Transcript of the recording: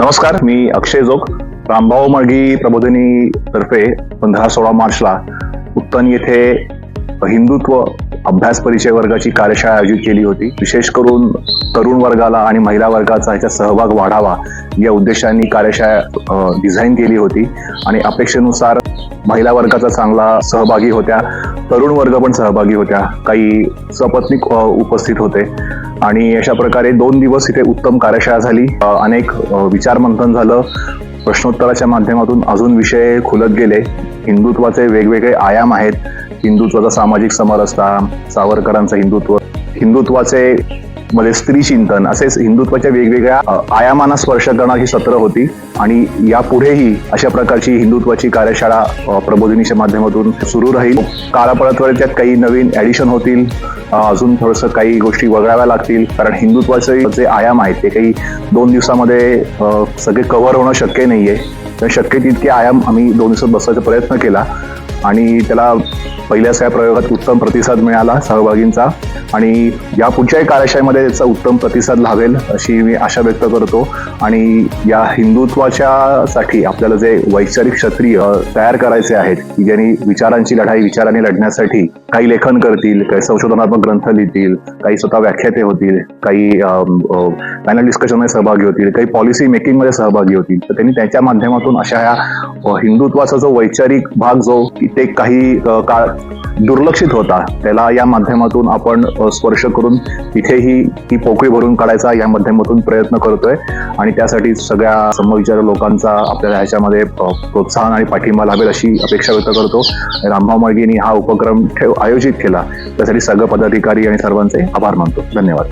नमस्कार मी अक्षय जोग. रामभाऊ मार्गी प्रबोधिनी तर्फे पंधरा सोळा मार्चला उत्तन येथे हिंदुत्व अभ्यास परिचय वर्गाची कार्यशाळा आयोजित केली होती. विशेष करून तरुण वर्गाला आणि महिला वर्गाचा ह्याचा सहभाग वाढावा या उद्देशाने कार्यशाळा डिझाईन केली होती. आणि अपेक्षेनुसार महिला वर्गाचा चांगला सहभागी होत्या. तरुण वर्ग पण सहभागी होत्या. काही सपत्निक उपस्थित होते. आणि अशा प्रकारे दोन दिवस इथे उत्तम कार्यशाळा झाली. अनेक विचारमंथन झालं. प्रश्नोत्तराच्या माध्यमातून अजून विषय खुलत गेले. हिंदुत्वाचे वेगवेगळे आयाम आहेत. हिंदुत्वाचा सामाजिक समरसता सावरकरांचं हिंदुत्व हिंदुत्वाचे मध्ये स्त्री चिंतन असेच हिंदुत्वाच्या वेगवेगळ्या आयामांना स्पर्श करणारी सत्र होती. आणि यापुढेही अशा प्रकारची हिंदुत्वाची कार्यशाळा प्रबोधिनीच्या माध्यमातून सुरू राहील. काळापळतवर त्यात काही नवीन ऍडिशन होतील. अजून थोडंसं काही गोष्टी वगळाव्या लागतील. कारण हिंदुत्वाचे जे आयाम आहेत ते काही दोन दिवसामध्ये सगळे कव्हर होणं शक्य नाहीये. तर शक्य तितके आयाम आम्ही दोन दिवसात बसवायचा प्रयत्न केला. आणि त्याला पहिल्याच या प्रयोगात उत्तम प्रतिसाद मिळाला सहभागींचा. आणि या पुढच्याही कार्यशाळेमध्ये त्याचा उत्तम प्रतिसाद लाभेल अशी मी आशा व्यक्त करतो. आणि या हिंदुत्वाच्या साठी आपल्याला जे वैचारिक क्षत्रिय तयार करायचे आहेत की ज्यांनी विचारांची लढाई विचारांनी लढण्यासाठी काही लेखन करतील काही संशोधनात्मक ग्रंथ लिहितील काही स्वतः व्याख्याते होतील काही पॅनल डिस्कशनमध्ये सहभागी होतील काही पॉलिसी मेकिंगमध्ये सहभागी होतील. तर त्यांनी त्यांच्या माध्यमातून अशा ह्या हिंदुत्वाचा जो वैचारिक भाग जो ते काही काळ दुर्लक्षित होता. त्याला या माध्यमातून आपण स्पर्श करून तिथेही ती पोकळी भरून काढायचा या माध्यमातून प्रयत्न करतोय. आणि त्यासाठी सगळ्या समविचार लोकांचा आपल्याला ह्याच्यामध्ये प्रोत्साहन आणि पाठिंबा लाभेल अशी अपेक्षा व्यक्त करतो. रामभाऊ मार्गीनी हा उपक्रम ठेव आयोजित केला. त्यासाठी सगळं पदाधिकारी आणि सर्वांचे आभार मानतो. धन्यवाद.